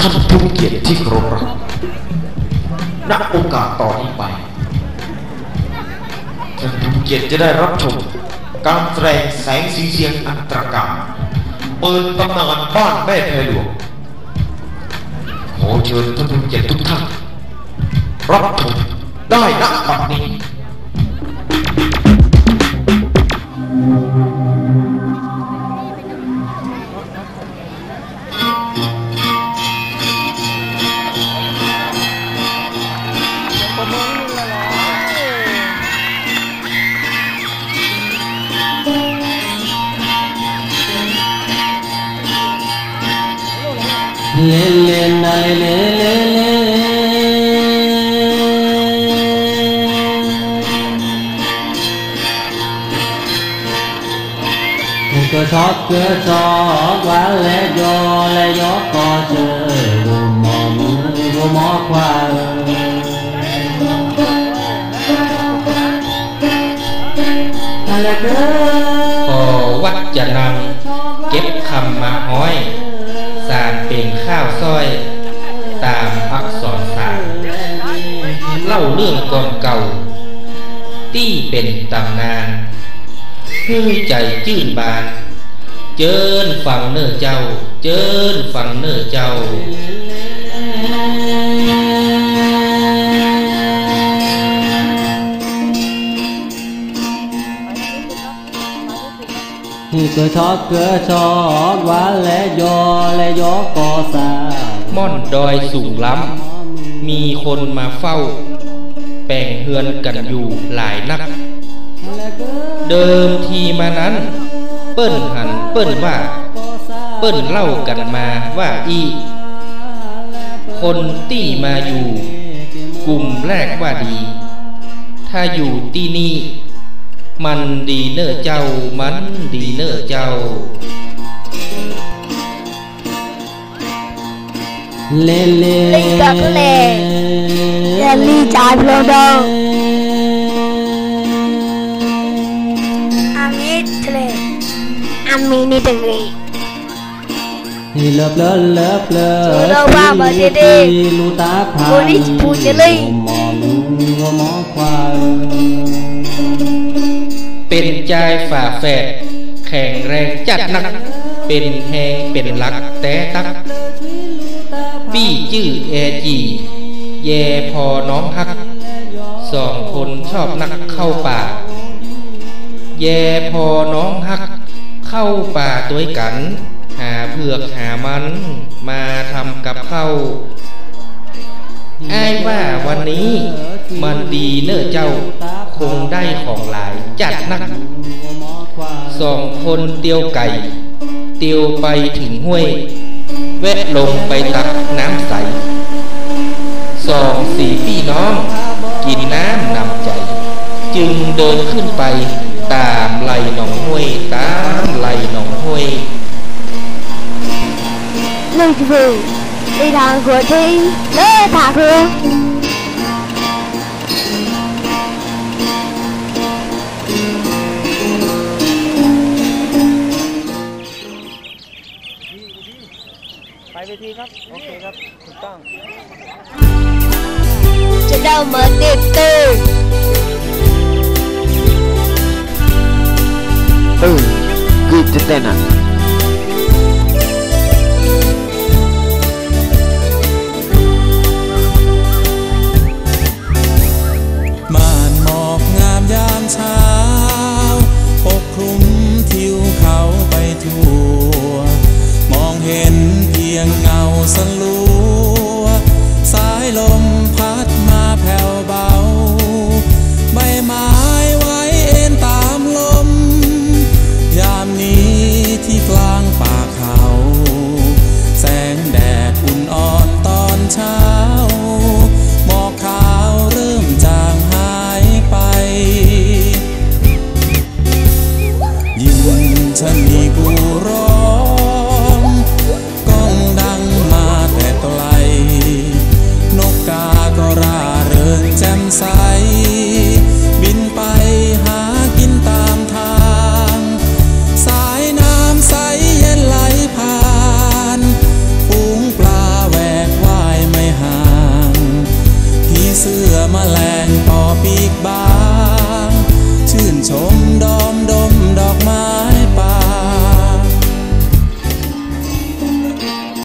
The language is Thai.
ท่านผู้เกียรติที่เคารพรักณโอกาสต่อนี้ไป ท่านผู้เกียรติจะได้รับชม การแสดงแสงสีเสียงอันตรการเปิดตำนานบ้านแม่แพรหลวง ขอเชิญท่านผู้เกียรติทุกท่านรับชมได้ณบัดนี้ lê lê na lê lê lê lê cơ thoát cơ cho quá lê do lê gió co chơi gồm mò vô mò qua Hãy subscribe cho kênh Ghiền Mì อยตามอักษรศาสตร์เล่าเรื่องก่อนเก่า ที่เป็นตำนานคือใจจื่นบาน เจิญฟังเนื้อเจ้า เจิญฟังเนื้อเจ้า ก็ชอบก็ชอบวันและยอและยอก็สาม่อนดอยสูงล้ำ มีคนมาเฝ้า แป่งเฮือนกันอยู่หลายนัก เดิมทีมานั้น เปิ้นหันเปิ้นว่า เปิ้นเล่ากันมาว่าอี คนตี้มาอยู่ กลุ่มแรกว่าดี ถ้าอยู่ที่นี่ mandina chau mandina chau lê lê lê cặp lê lê lê trái lô đô amit lê amini tê lê lớp lớp lớp lớp lô ba bờ tê tê lô tá phá bồ nít phù chế lê mò mò khoa เป็นใจฝ่าแฝดแข็งแรงจัดหนัก เป็นแหงเป็นหลักแต่ตัก ปี้จื้อแอจีแยพอน้องฮักสองคนชอบนักเข้าป่า แยพอน้องฮัก เข้าป่าตัวกัน หาเผือกหามันมาทำกับเข้าวอ้ว่าวันนี้ มันดีเนอเจ้า คงได้ข คนเตียวไก่ เตียวไปถึงห้วย แวะลงไปตักน้ำใส สองสี่พี่น้อง กินน้ำนำใจ จึงเดินขึ้นไปตามไหลหนองห้วย ตามไหลหนองห้วย Lưu thị phù. Đi thằng của thi. Lê thả khương. เวทีครับ โอเคครับ ถูกต้อง Cho đâu mở tiệp tư. เออคือจะเต้นอะ สลัว สายลม goodbye.